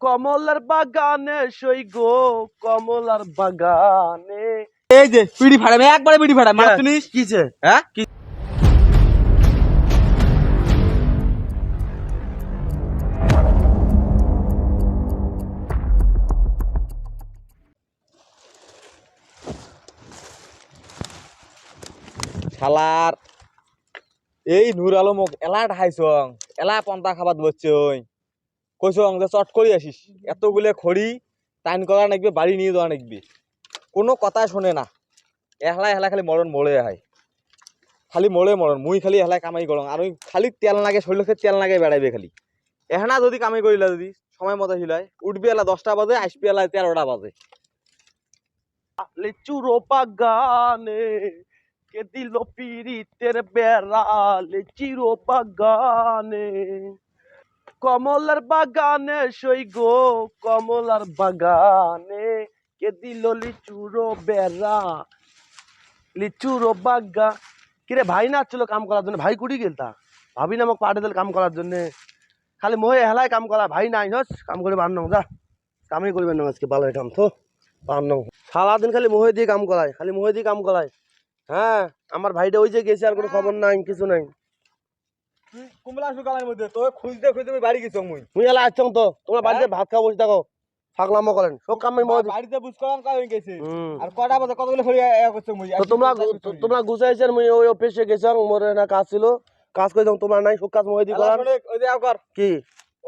কমলার বাগানে সই গো কমলার বাগানে। এই যে পিড়ি ফাড়াম একবারে পিড়ি ফাড়াম মানে শুনিস কিছে হ্যাঁ? কি? শালার এই নূর আলমক এলা ঢাইছং এলা পন্তা খাবার বসছই কইছং যে চট করি আসিস। এতগুলো খড়ি টাইন করা নাকবে বাড়ি নিয়ে যাওয়া নাকবি কোনো কথা শোনে না। এহলা এহলা খালি মরণ মরে হয় খালি মরে মরণ মুই খালি এহলা কামাই করং আর ওই খালি তেল লাগে শরীরকে তেল লাগে বেড়াইবে খালি। এহনা যদি কামাই করিলা যদি সময় মতো হিলাই উঠবি এলা দশটা বাজে আসবি এলা তেরোটা বাজে। লিচু লিচুরো বাগানে কে দিল পিরিতের বেড়া লিচিরো বাগানে কমলার বাগানে সই গো, কমলার বাগানে। কে দিল লিচুরো বেড়া, লিচুরো বাগা? কিরে ভাই না ছিল কাম করার জন্য, ভাই কুড়ি গেলতা ভাবি না মোক পাঠে দিল কাম করার জন্য। খালি মোহে হেলায় কাম করা, ভাই নাই হস, কাম করে বান্ন যা কামই করবেন না আজকে ভালো কাম তো বান্ন সারাদিন খালি মোহে দিয়ে কাম করায়, খালি মোহে দিয়ে কাম করায়। হ্যাঁ আমার ভাইটা ওই যে গেছে আর কোনো খবর নাই কিছু নাই। কুমলা মধ্যে? তো খুঁজতে খুঁজতে আমি বাড়ি গেছি মুই। মুই এলা আসছং তো তোমরা বাড়িতে ভাত খাওয়া বসে থাকো। ফাঁকলামো করেন সব কাম আমি বাড়িতে বুঝ করাম কাজ গেছি। হুম। আর কটা বাজে কতগুলো খড়ি এ করছে মুই? তো তোমরা তোমরা গুছাইছেন মুই ওই অফিসে গেছং মোর না কাজ ছিল। কাজ করে যাও তোমার নাই সব কাজ ওই যে কর। কি?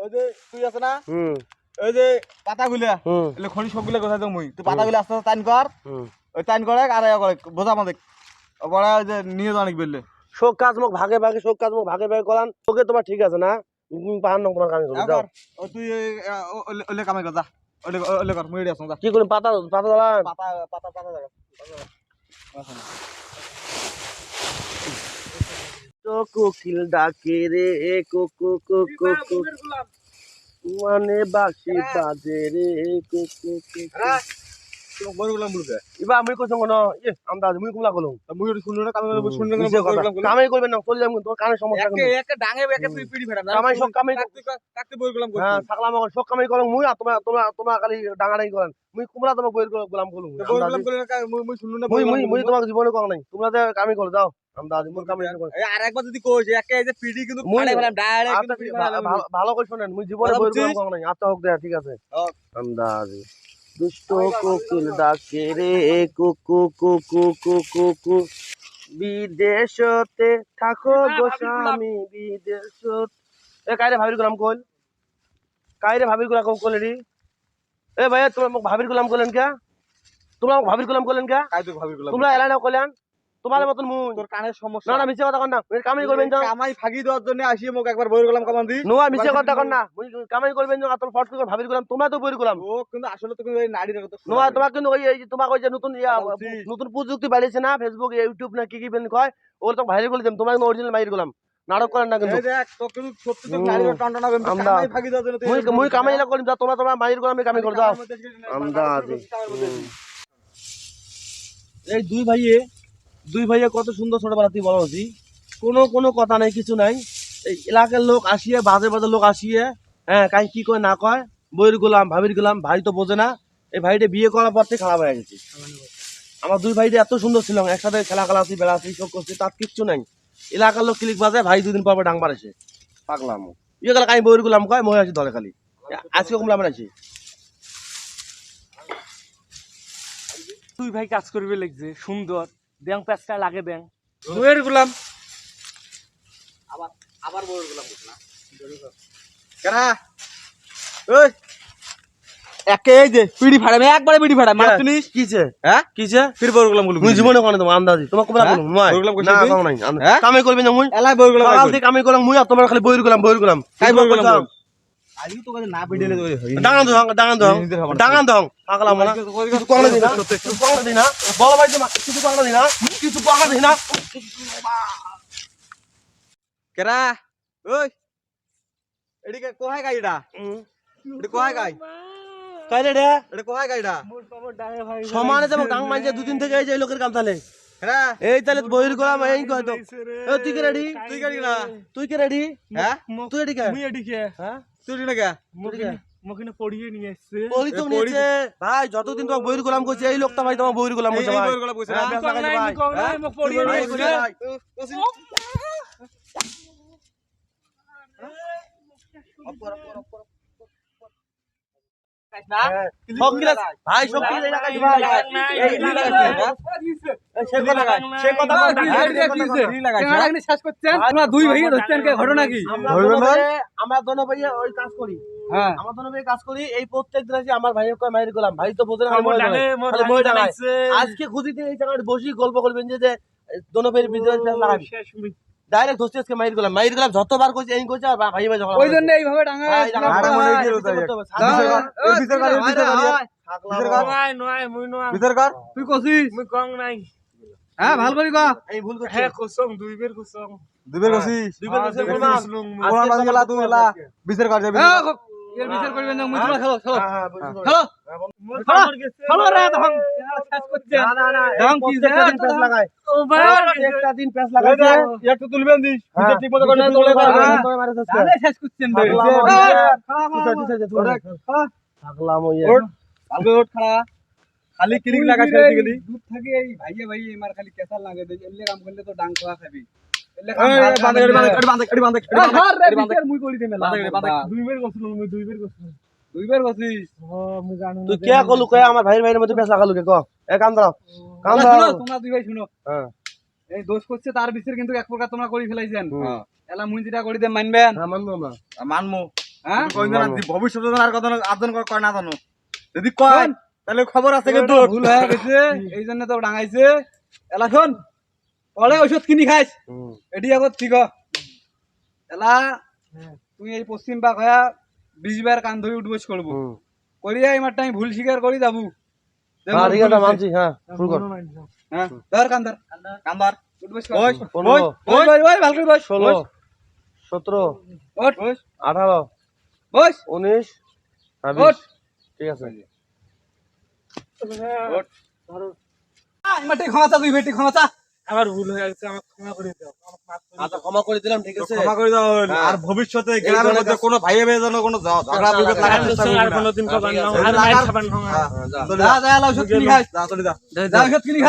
ওই যে তুই আছে না? হুম। ওই যে পাতাগুলা। এলে খড়ি সবগুলো কোথায় মুই। তুই পাতাগুলো আস্তে আস্তে টাইন কর। ওই টাইন করে আর বোঝা আমাদের বড় ওই যে নিয়ে অনেক সব কাজ মোক ভাগে ভাগে সব কাজ মোক ভাগে ভাগে করান। তোকে তোমার ঠিক আছে না? পাহান না তোমার কাজ করে যাও। তুই ওলে কামাই কর যা। ওলে ওলে কর মুই রেডি যা। কি করে পাতা পাতা দাঁড়ান পাতা পাতা পাতা জায়গা তো কোকিল ডাকে রে কোকো কোকো কোকো মানে বাসি বাজে রে কোকো কোকো আমি কইছ কোন আমদা মুই কুমলা কলম মুই শুনলো না কামাই শুনলো না মিছে কথা। কামাই করবেন না চলে যাবেন তোমার কানে সমস্যা একে কিন্তু ডাঙে একে পিড়ি পিড়ি ফেড়াম কামাই সব কামাই কাকতে বই গুলাম হ্যাঁ থাকলাম এখন সব কামাই করলাম মুই তোমরা তোমরা তোমরা খালি ডাঙাডাঙি করেন মুই কুমলা তোমার বইয়ের গোলাম কলম বই গুলাম করে মুই মুই শুনলো না মুই মুই মুই তোমাকে জীবনে কর নাই তোমরা যে কামাই করো যাও যদি একে যে পিড়ি কিন্তু ভালো করে শোনেন মুই জীবনে কথা গোলাম বুঝছিস? নাই আচ্ছা হোক দেয়া ঠিক আছে হোক। দুষ্ট কোকিল ডাকে রে কুকু কুকু কুকু কু বিদেশতে থাকো গো বিদেশত। এ কাইরে ভাবির গোলাম কইল? কাইরে ভাবির গোলাম কইল রে? এ ভাইয়া তোমরা মোক ভাবির গোলাম কইলেন কে? তোমরা মোক ভাবির গোলাম কইলেন কে? কাই ভাবি গুলাম তোমরা এলাই না কইলেন? তোমার মতন মুই। তোর কানের সমস্যা। না মিছে কথা কর না। মুই কামাই করবেন যাও কামাই ফাগি দেওয়ার জন্য আসিয়ে মোক একবার গুলাম কামান দি। নোয়া মিছে কথা কর না। মুই কামাই করবেন যাও তোর ফট করে ভাবির গোলাম তোমরা তো বইর গোলাম। ও কিন্তু আসলে তো কিন্তু এই নারীর কথা নোয়া তোমার কিন্তু ওই তোমাকে ওই যে নতুন প্রযুক্তি বাড়িয়েছে না ফেসবুক ইউটিউব না কি কি বেন কয় ওগুলো তো ভাইরাল করে দিলাম। তোমার অরিজিনাল মাইর গোলাম। নাটক করেন না কিন্তু। এই দেখ তো কিন্তু সত্যি তো হুম। নারীর টনটনা আমরা- কামাই ফাগি দেওয়ার মুই মুই কামাই? না করিম যা তোমার তোমার মাইর গোলাম কামাই করে দাও। এই দুই ভাইয়ে দুই ভাইয়া কত সুন্দর ছোটবেলা তুই বলো হচ্ছি কোনো কোনো কথা নাই, কিছু নাই। এই এলাকার লোক আসিয়ে, বাজে বাজে লোক আসিয়ে হ্যাঁ কাই কি কয়, না কয়, বইয়ের গোলাম, ভাবির গোলাম, ভাই তো বোঝে না। এই ভাইটা বিয়ে করার পর থেকে খারাপ হয়ে গেছে। আমার দুই ভাইটা এত সুন্দর ছিল, একসাথে খেলা খেলাছি, বেড়াছি সব করছি, তার কিচ্ছু নাই। এলাকার লোক ক্লিক বাজে ভাই দুদিন পর পর ডাং পারেছে পাকলাম ইয়ে গেলে, কাই বইয়ের গোলাম কয় মই আছি ধরে খালি। আজকে কমলাম আছি? দুই ভাই কাজ করবে লাগছে, সুন্দর। ব্যাং প্যাচটা লাগে ব্যাং বইয়ের গুলাম। আবার বইয়ের গোলাম কেনা ওই। একে এই যে পিড়ি একবারে পিড়ি মানে কিছে হ্যাঁ? কিছে ফির বইয়ের গুলামগুলো মুই জীবনে কোনে তোমার আন্দাজি তোমার হ্যাঁ? গোলাম না কাম নাই। হ্যাঁ? কামে করবে না মুই? এলাই বইয়ের গুলাম সকাল থেকে কামে করলাম মুই আর তোমার খালি বইয়ের গোলাম বইয়ের গোলাম। কাই গোলাম কইতাম? আজকে তো কাছে না পিড়িলে তো ডাঙান দং ডাঙান দং নিজেদের খাবার ডাঙান দং পাগলাম না কিছু কংলা দিনা কিছু কংলা দিনা। বল ভাই কিছু কংলা দিনা কিছু কংলা দিনা। কেরা? ওই এদিকে কোহায় গাড়িটা? এটা কোহায় গাই কাইলে রে? এটা কোহায় গাড়িটা? সমানে যেমন ডাং মানছে দুদিন থেকে এই যে লোকের কাম তাহলে এই তাহলে বহির গোলাম এই কয় তো এ, তুই কে রেডি তুই গাড়ি না তুই কে রেডি হ্যাঁ তুই রেডি কে মুই এদিকে হ্যাঁ তুই না কে মকিনে মকিনে পড়িয়ে নিয়ে আসছে বলি তো নিয়েছে ভাই যতদিন তোমার বহির গোলাম করছে এই লোকটা ভাই তোমার বহির গোলাম ভাই হ্যাঁ, আমি কং নাই, আমি কং নাই, হ্যাঁ? মোক পড়িয়ে নিয়ে আসছে। ভাই সব ভাই কি আমরা দোনো? ভাইয়ে- ওই কাজ করি। হ্যাঁ। আমার দোনো ভাইয়ে কাজ করি এই প্রত্যেক দিন আসি আমার ভাইয়ের কয় মাইর গোলাম ভাই তো বোঝে না। আজকে খুঁজিতে এই জায়গায় বসি গল্প করবেন যে যে দোনো ভাইয়ের বিজয় লাগাবি। ডাইরেক্ট ধরছি আজকে মাইর গোলাম। মাইর গোলাম যতবার কইছে এই কইছে আর ভাই ভাই যখন ওই জন্য এইভাবে ডাঙা ডাঙা- মনে কি বিচার কর। বিচার বিচার তুই কছিস? মুই কং নাই। হ্যাঁ ভালো করি ক এই ভুল করছি হ্যাঁ, কসম, দুই বের কসম। কছিস দুইবার হ্যাঁ, দুই বের মুই। আজকে কোরআন বাদ গেলা তুই এলা বিচার কর যাবি হ্যাঁ, এর বিচার করবেন না মুই তোমরা খেলো খেলো হ্যাঁ, হ্যাঁ, খেলো হ্যাঁ। খেলো রে তখন শেষ করছেন না, না, না, দাম কি যে? দিন প্যাঁচ লাগায়। ওভার। প্রত্যেকটা দিন প্যাঁচ লাগাইছে। একটু তুলবেন দিস হ্যাঁ, ঠিক মতো করে বিচার তোলে করে পারবে মারে, তোরে মারে শেষ করে। শেষ করছেন রে এই, ওই। থাকলাম ওই খাড়া খালি ক্লিক লাগা এই গেলি দুধ থাকে এই ভাইয়ে ভাইয়ে মার খালি কেসাল লাগে দে এলে কাম করলে তো ডাং খাওয়া খাবি। না তুই কে কলু কে আমার ভাইয়ের ভাইয়ের মধ্যে পেঁচ লাগালু ক এ কান দাও কান তোমরা তোমরা দুই ভাই শুনো। হ্যাঁ। এই দোষ করছে তার বিচার কিন্তু এক প্রকার তোমরা করে ফেলাইছেন। হ্যাঁ। এলা মুই যেটা করি দে মানবেন? হ্যাঁ মানবো আমরা। মানমু। হ্যাঁ? না ভবিষ্যতে আর কথা আর্জন কর কয় না জানো। যদি কয় তাহলে খবর আছে কিন্তু। ভুল হয়ে গেছে এই জন্য তো ডাঙাইছে। এলা শোন পরে ওষুধ কিনি খাইস। এটি আগত ঠিক। এলা তুই এই পশ্চিম পাক হয়া বিশ বার কান ধরে উঠবস করব করিয়া এই আমি ভুল স্বীকার করি যাব। হ্যাঁ হ্যাঁ হ্যাঁ সতেরো আঠারো উনিশ। ঠিক আছে। আমার ভুল হয়ে গেছে আমার ক্ষমা করে দাও। আমার মাফ করে দাও। আচ্ছা ক্ষমা করে দিলাম ঠিক আছে? ক্ষমা করে দাও হ্যাঁ। আর ভবিষ্যতে গ্রামের মধ্যে কোনো যেন ঝগড়া লাগার চেষ্টা আর কোনোদিন হ্যাঁ, খাবার না। আর মাইর খাবার না হ্যাঁ, যা। যা যা। যা এলা ওষুধ কিনি খাইস যা, চলে যা। যা ওষুধ কিনি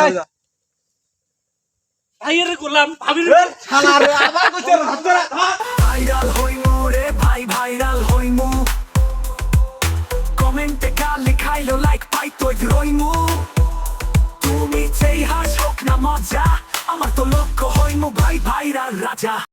ভাইয়ের গোলাম ভাবির শালা রে, আবার কইছে হাত ধরে, তো রইমু তুমি যেই হাস হোক না মজা, আমার তো লক্ষ্য হইমু ভাই ভাইরা রাজা।